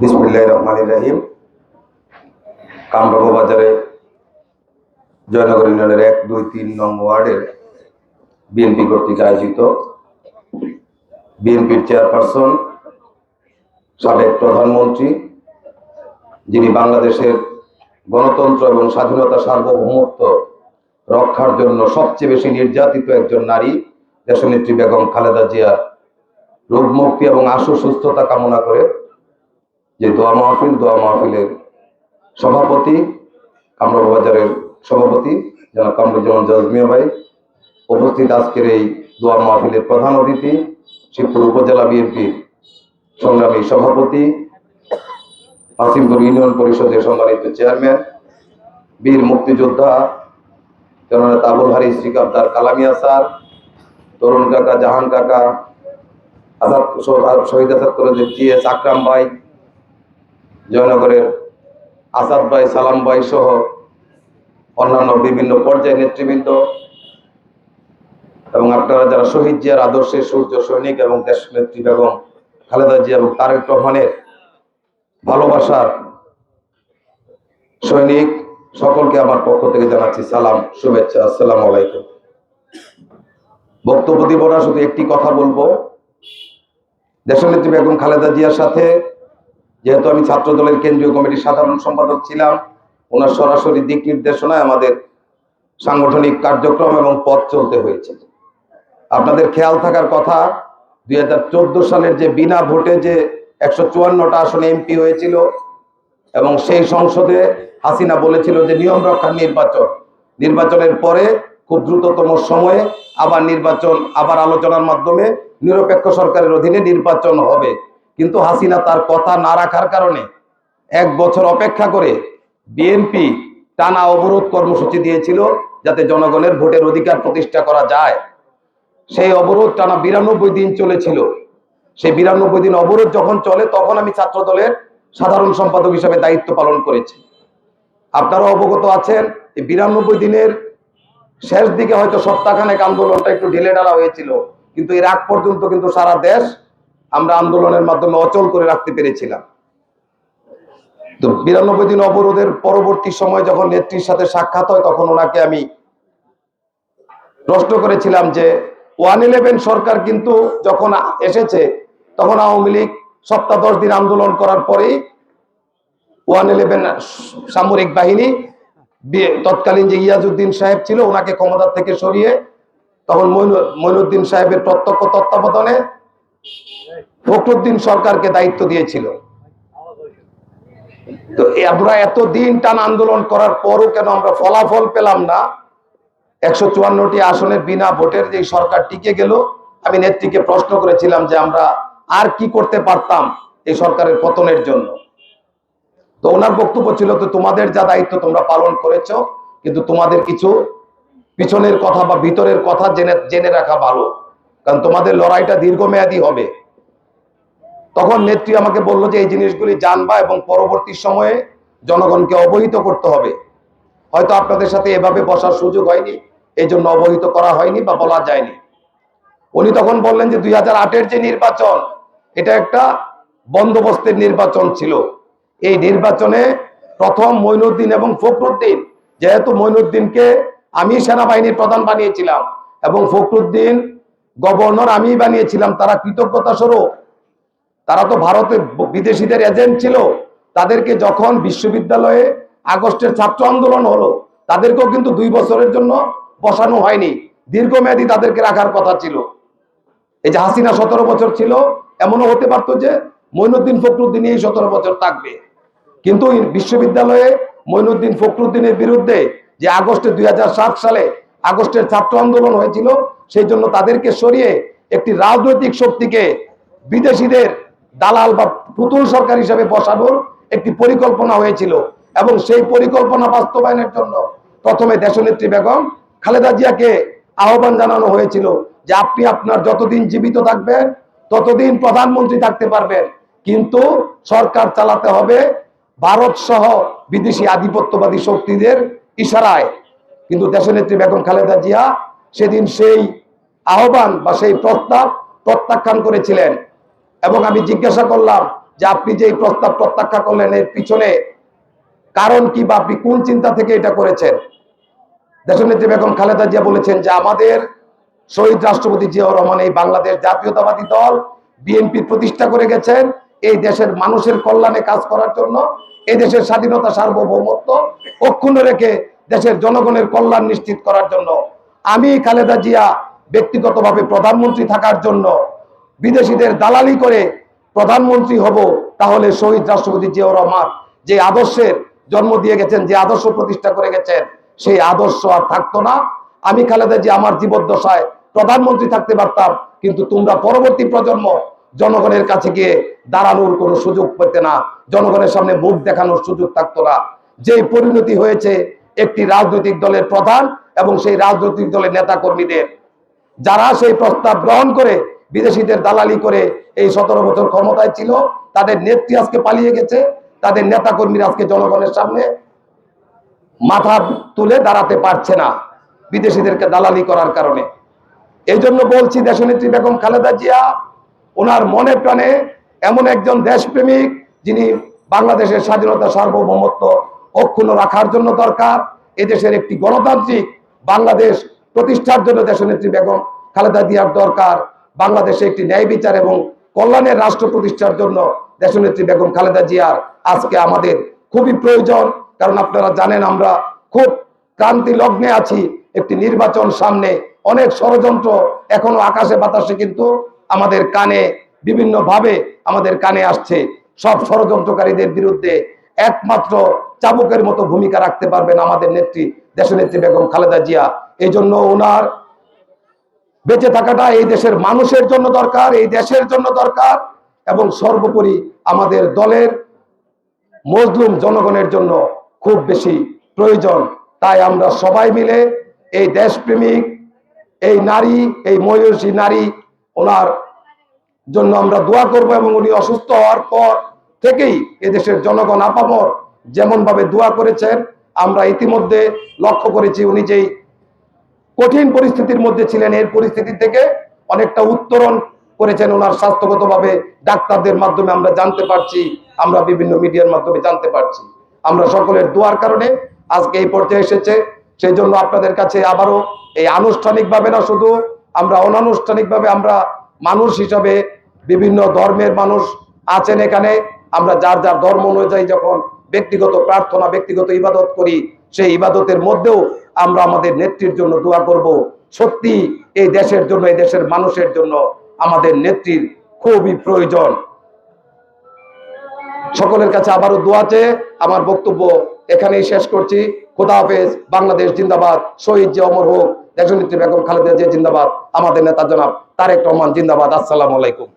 বিসমুল্লাহ রহমান রাহিম। কামরাঙ্গ বাজারে জয়নগর ইউনিয়নের এক, দুই, তিন নং ওয়ার্ডের বিএনপি কর্তৃক আয়োজিত বিএনপির চেয়ারপারসন, সাবেক প্রধানমন্ত্রী, যিনি বাংলাদেশের গণতন্ত্র এবং স্বাধীনতা সার্বভৌমত্ব রক্ষার জন্য সবচেয়ে বেশি নির্যাতিত একজন নারী, দেশনেত্রী বেগম খালেদা জিয়া। রোগ মুক্তি এবং আশু সুস্থতা কামনা করে যে দোয়া মাহফিল, দোয়া মাহফিলের সভাপতি, কামরুল বাজারের সভাপতি, জনাব কামরুজ্জামান জজমিয়া ভাই, উপস্থিত আজকের এই দোয়া মাহফিলের প্রধান অতিথি, শিবপুর উপজেলা বিএনপির সংগ্রামী সভাপতি, আসিমপুর ইউনিয়ন পরিষদের সম্মানিত চেয়ারম্যান, বীর মুক্তিযোদ্ধা, জননেতা আবুল হারি শ্রীকাবদার কালামিয়া স্যার, তরুণ কাকা, জাহান কাকা আজাদ শহীদ আজাদ করে জি এস আকরাম ভাই, জয়নগরের আসাদ ভাই, সালাম ভাই সহ অন্যান্য বিভিন্ন পর্যায়ের নেতৃবৃন্দ এবং আপনারা যারা শহীদ জিয়ার আদর্শের সূর্য সৈনিক এবং দেশ নেত্রী বেগম খালেদা জিয়া এবং তারেক রহমানের ভালোবাসার সৈনিক সকলকে আমার পক্ষ থেকে জানাচ্ছি সালাম, শুভেচ্ছা, আসসালাম আলাইকুম। বক্তব্য দিব না, শুধু একটি কথা বলব। দেশনেত্রী বেগম খালেদা জিয়ার সাথে, যেহেতু আমি ছাত্র দলের কেন্দ্রীয় কমিটির সাধারণ সম্পাদক ছিলাম, ওনার সরাসরি দিক নির্দেশনায় আমাদের সাংগঠনিক কার্যক্রম এবং পথ চলতে হয়েছে। আপনাদের খেয়াল থাকার কথা, দুই হাজার চোদ্দ সালের যে বিনা ভোটে যে একশো চুয়ান্নটা আসনে এমপি হয়েছিল, এবং সেই সংসদে হাসিনা বলেছিল যে নিয়ম রক্ষার নির্বাচন। নির্বাচনের পরে খুব দ্রুততম সময়ে আবার নির্বাচন, আবার আলোচনার মাধ্যমে নিরপেক্ষ সরকারের অধীনে নির্বাচন হবে। কিন্তু হাসিনা তার কথা না রাখার কারণে এক বছর অপেক্ষা করে বিএনপি টানা অবরোধ কর্মসূচি দিয়েছিল যাতে জনগণের ভোটের অধিকার প্রতিষ্ঠা করা যায়। সেই অবরোধ টানা বিরানব্বই দিন চলেছিল। সেই বিরানব্বই দিন অবরোধ যখন চলে, তখন আমি ছাত্র দলের সাধারণ সম্পাদক হিসেবে দায়িত্ব পালন করেছি। আপনারা অবগত আছেন বিরানব্বই দিনের শেষ দিকে হয়তো সপ্তাহখানেক আন্দোলনটা একটু ঢিলে ঢালা হয়েছিল, কিন্তু এর আগ পর্যন্ত কিন্তু সারা দেশ আমরা আন্দোলনের মাধ্যমে অচল করে রাখতে পেরেছিলাম। তো বিরানব্বই দিন অবরোধের পরবর্তী সময় যখন নেত্রীর সাথে সাক্ষাৎ হয়, তখন ওনাকে আমি প্রশ্ন করেছিলাম যে, ওয়ান ইলেভেন সরকার কিন্তু যখন এসেছে, তখন আওয়ামী লীগ সপ্তাহ দশ দিন আন্দোলন করার পরেই ওয়ান ইলেভেন সামরিক বাহিনী তৎকালীন যে ইয়াজউদ্দিন সাহেব ছিল, ওনাকে ক্ষমতার থেকে সরিয়ে তখন মইনুদ্দিন সাহেবের প্রত্যক্ষ তত্ত্বাবধানে ফখরুদ্দিন সরকারকে দায়িত্ব দিয়েছিল। তো আমরা এত দিন টান আন্দোলন করার পরও কেন আমরা ফলাফল পেলাম না? একশো চুয়ান্নটি আসনের বিনা ভোটের যে সরকার টিকে গেল, আমি নেত্রীকে প্রশ্ন করেছিলাম যে আমরা আর কি করতে পারতাম এই সরকারের পতনের জন্য। তো ওনার বক্তব্য ছিল তো তোমাদের যা দায়িত্ব তোমরা পালন করেছ, কিন্তু তোমাদের কিছু পিছনের কথা বা ভিতরের কথা জেনে জেনে রাখা ভালো। কারণ তোমাদের লড়াইটা দীর্ঘমেয়াদী হবে। তখন নেত্রী আমাকে বলল যে এই জিনিসগুলি জানবা এবং পরবর্তী সময়ে জনগণকে অবহিত করতে হবে। হয়তো আপনাদের সাথে এভাবে বসার সুযোগ হয়নি এই জন্য অবহিত করা হয়নি বা বলা যায়নি। উনি তখন বললেন যে দুই হাজার আটের যে নির্বাচন, এটা একটা বন্দোবস্তের নির্বাচন ছিল। এই নির্বাচনে প্রথম মইনুদ্দিন এবং ফখরুদ্দিন, যেহেতু মইনুদ্দিনকে আমি সেনাবাহিনীর প্রধান বানিয়েছিলাম এবং ফখরুদ্দিন গভর্নর আমি বানিয়েছিলাম, তারা কৃতজ্ঞতা স্বরূপ। তারা তো ভারতে বিদেশিদের এজেন্ট ছিল। তাদেরকে যখন বিশ্ববিদ্যালয়ে আগস্টের ছাত্র আন্দোলন হলো, তাদেরকেও কিন্তু দুই বছরের জন্য বসানো হয়নি। দীর্ঘমেয়াদী তাদেরকে রাখার কথা ছিল। এই যে হাসিনা সতেরো বছর ছিল, এমনও হতে পারতো যে মইনুদ্দিন ফখরুদ্দিন এই সতেরো বছর থাকবে। কিন্তু বিশ্ববিদ্যালয়ে মইনুদ্দিন ফখরুদ্দিনের বিরুদ্ধে যে আগস্টে দুই হাজার সাত সালে আগস্টের ছাত্র আন্দোলন হয়েছিল, সেই জন্য তাদেরকে সরিয়ে একটি রাজনৈতিক শক্তিকে বিদেশিদের দালাল বা পুতুল সরকার হিসাবে বসানোর একটি পরিকল্পনা হয়েছিল এবং সেই পরিকল্পনা বাস্তবায়নের জন্য প্রথমে দেশনেত্রী বেগম খালেদা জিয়াকে আহ্বান জানানো হয়েছিল যে আপনি আপনার যতদিন জীবিত থাকবেন, ততদিন প্রধানমন্ত্রী থাকতে পারবেন। কিন্তু সরকার চালাতে হবে ভারত সহ বিদেশি আধিপত্যবাদী শক্তিদের ইশারায়। কিন্তু দেশনেত্রী বেগম খালেদা জিয়া সেদিন সেই আহ্বান বা সেই প্রস্তাব প্রত্যাখ্যান করেছিলেন। এবং আমি জিজ্ঞাসা করলাম যে আপনি যে এই প্রস্তাব প্রত্যাখ্যা করলেন, এর পিছনে কারণ কি বা আপনি কোন চিন্তা থেকে এটা করেছেন? দেশনেত্রী বেগম খালেদা জিয়া বলেছেন যে আমাদের শহীদ রাষ্ট্রপতি জিয়াউর রহমান এই বাংলাদেশ জাতীয়তাবাদী দল বিএনপি প্রতিষ্ঠা করে গেছেন। এই দেশের মানুষের কল্যাণে কাজ করার জন্য, এই দেশের স্বাধীনতা সার্বভৌমত্ব অক্ষুণ্ণ রেখে দেশের জনগণের কল্যাণ নিশ্চিত করার জন্য, আমি খালেদা জিয়া ব্যক্তিগতভাবে প্রধানমন্ত্রী থাকার জন্য বিদেশিদের দালালি করে প্রধানমন্ত্রী হব, তাহলে শহীদ রাষ্ট্রপতি জিয়াউর রহমান যে আদর্শের জন্ম দিয়ে গেছেন, যে আদর্শ প্রতিষ্ঠা করে গেছেন, সেই আদর্শ আর থাকতো না। আমি খালেদা জি আমার জীবদ্দশায় প্রধানমন্ত্রী থাকতে পারতাম, কিন্তু তোমরা পরবর্তী প্রজন্ম জনগণের কাছে গিয়ে দাঁড়ানোর কোনো সুযোগ পেতে না। জনগণের সামনে মুখ দেখানোর সুযোগ থাকতো না। যেই পরিণতি হয়েছে, একটি রাজনৈতিক দলের প্রধান এবং সেই রাজনৈতিক দলের নেতা কর্মীদের যারা সেই প্রস্তাব গ্রহণ করে, বিদেশিদের দালালি করে এই সতেরো বছর ক্ষমতায় ছিল, তাদের নেত্রী আজকে পালিয়ে গেছে, তাদের নেতা কর্মীরা আজকে জনগণের সামনে মাথা তুলে দাঁড়াতে পারছে না বিদেশিদেরকে দালালি করার কারণে। এই জন্য বলছি, দেশনেত্রী বেগম খালেদা জিয়া ওনার মনে প্রাণে এমন একজন দেশপ্রেমিক যিনি বাংলাদেশের স্বাধীনতা সার্বভৌমত্ব অক্ষুণ্ণ রাখার জন্য দরকার, এদেশের একটি গণতান্ত্রিক বাংলাদেশ প্রতিষ্ঠার জন্য দেশনেত্রী বেগম খালেদা জিয়ার দরকার, বাংলাদেশে একটি ন্যায় বিচার এবং কল্যাণের রাষ্ট্র প্রতিষ্ঠার জন্য দেশনেত্রী বেগম খালেদা জিয়ার আজকে আমাদের খুবই প্রয়োজন। কারণ আপনারা জানেন আমরা খুব ক্রান্তি লগ্নে আছি, একটি নির্বাচন সামনে অনেক ষড়যন্ত্র, এখনও আকাশে বাতাসে কিন্তু আমাদের কানে বিভিন্ন ভাবে আমাদের কানে আসছে। সব ষড়যন্ত্রকারীদের বিরুদ্ধে একমাত্র চাবুকের মতো ভূমিকা রাখতে পারবেন আমাদের নেত্রী, দেশনেত্রী বেগম খালেদা জিয়া। এই জন্য ওনার বেঁচে থাকাটা এই দেশের মানুষের জন্য দরকার, এই দেশের জন্য দরকার এবং সর্বোপরি আমাদের দলের মজলুম জনগণের জন্য খুব বেশি প্রয়োজন। তাই আমরা সবাই মিলে এই দেশপ্রেমিক, এই নারী, এই ময়ূষী নারী ওনার জন্য আমরা দোয়া করব এবং উনি অসুস্থ হওয়ার পর থেকেই এদেশের জনগণ আপামর যেমন ভাবে দোয়া করেছেন, আমরা ইতিমধ্যে লক্ষ্য করেছি উনি যেই কঠিন পরিস্থিতির মধ্যে ছিলেন, এর পরিস্থিতি থেকে অনেকটা উত্তরণ করেছেন ওনার স্বাস্থ্যগতভাবে ডাক্তারদের মাধ্যমে আমরা জানতে পারছি, আমরা বিভিন্ন মিডিয়ার মাধ্যমে জানতে পারছি। আমরা সকলের দোয়ার কারণে আজকে এই পর্যায়ে এসেছে সেই জন্য আপনাদের কাছে আবারও এই আনুষ্ঠানিকভাবে না শুধু আমরা অনানুষ্ঠানিকভাবে আমরা মানুষ হিসাবে বিভিন্ন ধর্মের মানুষ আছেন এখানে। আমরা যার যার ধর্ম অনুযায়ী যখন ব্যক্তিগত প্রার্থনা, ব্যক্তিগত ইবাদত করি, সেই ইবাদতের মধ্যেও আমরা আমাদের নেত্রীর জন্য দোয়া করব। সত্যি, এই দেশের জন্য, এই দেশের মানুষের জন্য আমাদের নেত্রীর খুবই প্রয়োজন। সকলের কাছে আবারও দোয়া চেয়ে আমার বক্তব্য এখানেই শেষ করছি। খোদা হাফেজ, বাংলাদেশ জিন্দাবাদ, শহীদ যে অমর হোক, দেশনেত্রী বেগম খালেদা যে জিন্দাবাদ, আমাদের নেতা জনাব তারেক রহমান জিন্দাবাদ, আসসালামু আলাইকুম।